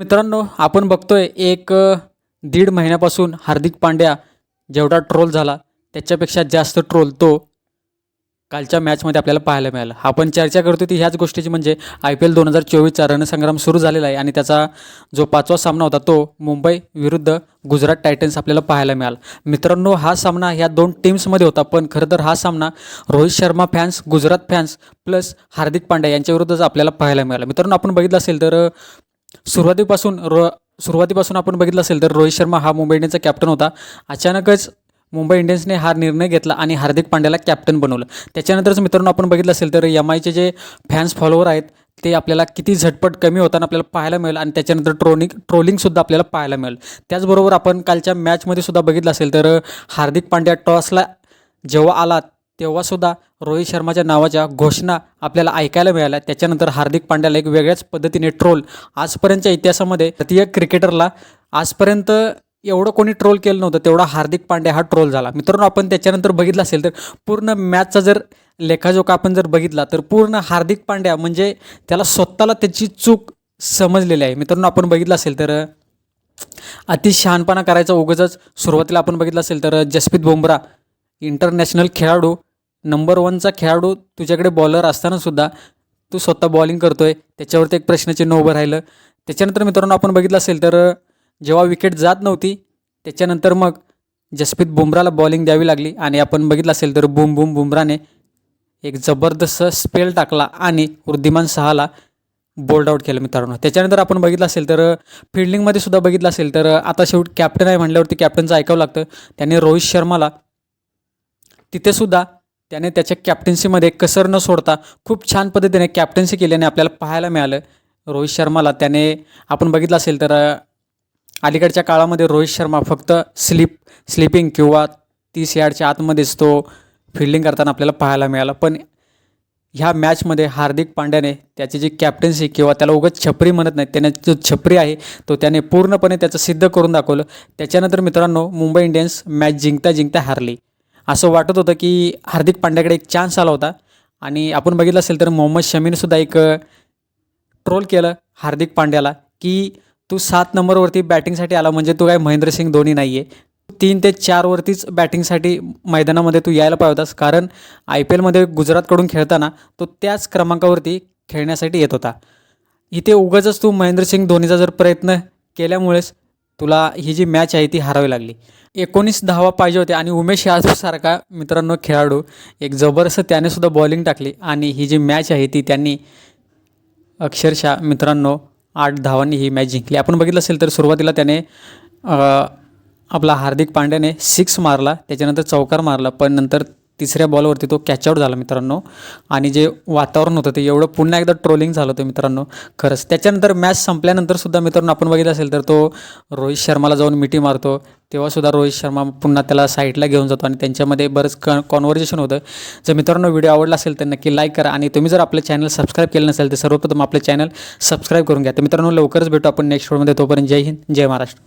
मित्रांनो आपण बघतोय एक दीड महिन्यापासून हार्दिक पांड्या जेवढा ट्रोल झाला त्याच्यापेक्षा जास्त ट्रोल तो कालच्या मॅचमध्ये आपल्याला पाहायला मिळाला. आपण चर्चा करतो ती ह्याच गोष्टीची म्हणजे आय पी एल दोन हजार चोवीसचा रणसंग्राम सुरू झालेला आहे आणि त्याचा जो पाचवा सामना होता तो मुंबई विरुद्ध गुजरात टायटन्स आपल्याला पाहायला मिळाला. मित्रांनो हा सामना ह्या दोन टीम्समध्ये होता पण खरं तर हा सामना Rohit Sharma fans Gujarat fans plus Hardik Pandya यांच्याविरुद्धच आपल्याला पाहायला मिळाला. मित्रांनो आपण बघितलं असेल तर सुरुवातीपासून रो सुरुवातीपासून आपण बघितलं असेल तर रोहित शर्मा हा मुंबई इंडियन्सचा कॅप्टन होता. अचानकच मुंबई इंडियन्सने हा निर्णय घेतला आणि हार्दिक पांड्याला कॅप्टन बनवलं. त्याच्यानंतरच मित्रांनो आपण बघितलं असेल तर एम आयचे जे फॅन्स फॉलोवर आहेत ते आपल्याला किती झटपट कमी होताना आपल्याला पाहायला मिळेल आणि त्याच्यानंतर ट्रोलिंग ट्रोलिंगसुद्धा आपल्याला पाहायला मिळेल. त्याचबरोबर आपण कालच्या मॅचमध्ये सुद्धा बघितलं असेल तर हार्दिक पांड्या टॉसला जेव्हा आला तेव्हासुद्धा रोहित शर्माच्या नावाच्या घोषणा आपल्याला ऐकायला मिळाल्या. त्याच्यानंतर हार्दिक पांड्याला एक वेगळ्याच पद्धतीने ट्रोल आजपर्यंतच्या इतिहासामध्ये भारतीय क्रिकेटरला आजपर्यंत एवढं कोणी ट्रोल केलं नव्हतं तेवढा हार्दिक पांड्या हा ट्रोल झाला. मित्रांनो आपण त्याच्यानंतर बघितलं असेल तर पूर्ण मॅचचा जर लेखाजोखा आपण जर बघितला तर पूर्ण हार्दिक पांड्या म्हणजे त्याला स्वतःला त्याची चूक समजलेली आहे. मित्रांनो आपण बघितलं असेल तर अति शहाणपणा करायचा उगजच सुरुवातीला आपण बघितलं असेल तर जसप्रीत बुमरा इंटरनॅशनल खेळाडू नंबर वनचा खेळाडू तुझ्याकडे बॉलर असतानासुद्धा तू स्वतः बॉलिंग करतो आहे त्याच्यावरती एक प्रश्नचिन्ह उभं राहिलं. त्याच्यानंतर मित्रांनो आपण बघितलं असेल तर जेव्हा विकेट जात नव्हती त्याच्यानंतर मग जसप्रीत बुमराला बॉलिंग द्यावी लागली आणि आपण बघितलं असेल तर बुम बुम बुमराने एक जबरदस्त स्पेल टाकला आणि वृद्धिमान सहाला बोल्ड आऊट केलं मित्रांनो. त्याच्यानंतर आपण बघितलं असेल तर फिल्डिंगमध्ये सुद्धा बघितलं असेल तर आता शेवट कॅप्टन आहे म्हटल्यावरती कॅप्टनचं ऐकावं लागतं. त्याने रोहित शर्माला तिथेसुद्धा त्याने त्याच्या कॅप्टन्सीमध्ये कसर न सोडता खूप छान पद्धतीने कॅप्टन्सी केल्याने आपल्याला पाहायला मिळालं. रोहित शर्माला त्याने आपण बघितलं असेल तर अलीकडच्या काळामध्ये रोहित शर्मा फक्त स्लिप स्लिपिंग किंवा तीस यार्डच्या आतमध्येच तो फिल्डिंग करताना आपल्याला पाहायला मिळाला. पण ह्या मॅचमध्ये हार्दिक पांड्याने त्याची जी कॅप्टन्सी किंवा त्याला उगाच छपरी म्हणत नाही त्याने जो छपरी आहे तो त्याने पूर्णपणे त्याचं सिद्ध करून दाखवलं. त्याच्यानंतर मित्रांनो मुंबई इंडियन्स मॅच जिंकता जिंकता हारली. असं वाटत होतं की हार्दिक पांड्याकडे एक चान्स आला होता. आणि आपण बघितलं असेल तर मोहम्मद शमीनसुद्धा एक ट्रोल केलं हार्दिक पांड्याला की तू सात नंबरवरती बॅटिंगसाठी आला म्हणजे तू काय महेंद्रसिंग धोनी नाही आहे तीन ते चारवरतीच बॅटिंगसाठी मैदानामध्ये तू यायला पाहिजे होतास. कारण आय पी एलमध्ये गुजरातकडून खेळताना तो त्याच क्रमांकावरती खेळण्यासाठी येत होता. इथे उगाचच तू महेंद्रसिंग धोनीचा जर प्रयत्न केल्यामुळेच तुला ही जी मॅच आहे ती हरावी लागली. एकोणीस धावा पाहिजे होते आणि उमेश यादवसारखा मित्रांनो खेळाडू एक जबरदस्त त्याने सुद्धा बॉलिंग टाकली आणि ही जी मॅच आहे ती त्यांनी अक्षरशः मित्रांनो आठ धावांनी ही मॅच जिंकली. आपण बघितलं असेल तर सुरुवातीला त्याने आपला हार्दिक पांड्याने सिक्स मारला त्याच्यानंतर चौकार मारला पण नंतर तिसऱ्या बॉलवरती तो कॅचआउट झाला मित्रांनो. आणि जे वातावरण होतं ते एवढं पुन्हा एकदा ट्रोलिंग झालं होतं मित्रांनो. खरंच त्याच्यानंतर मॅच संपल्यानंतर सुद्धा मित्रांनो आपण बघितलं असेल तर तो रोहित शर्माला जाऊन मिठी मारतो. तेव्हासुद्धा रोहित शर्मा पुन्हा त्याला साईडला घेऊन जातो आणि त्यांच्यामध्ये बरंच क कॉन्व्हर्जेशन होतं. जर मित्रांनो व्हिडिओ आवडला असेल तर नक्की लाईक करा आणि तुम्ही जर आपलं चॅनल सबस्क्राईब केलं नसेल तर सर्वप्रथम आपलं चॅनल सबस्क्राईब करून घ्या. तर मित्रांनो लवकरच भेटू आपण नेक्स्ट व्हिडिओमध्ये तोपर्यंत जय हिंद जय महाराष्ट्र.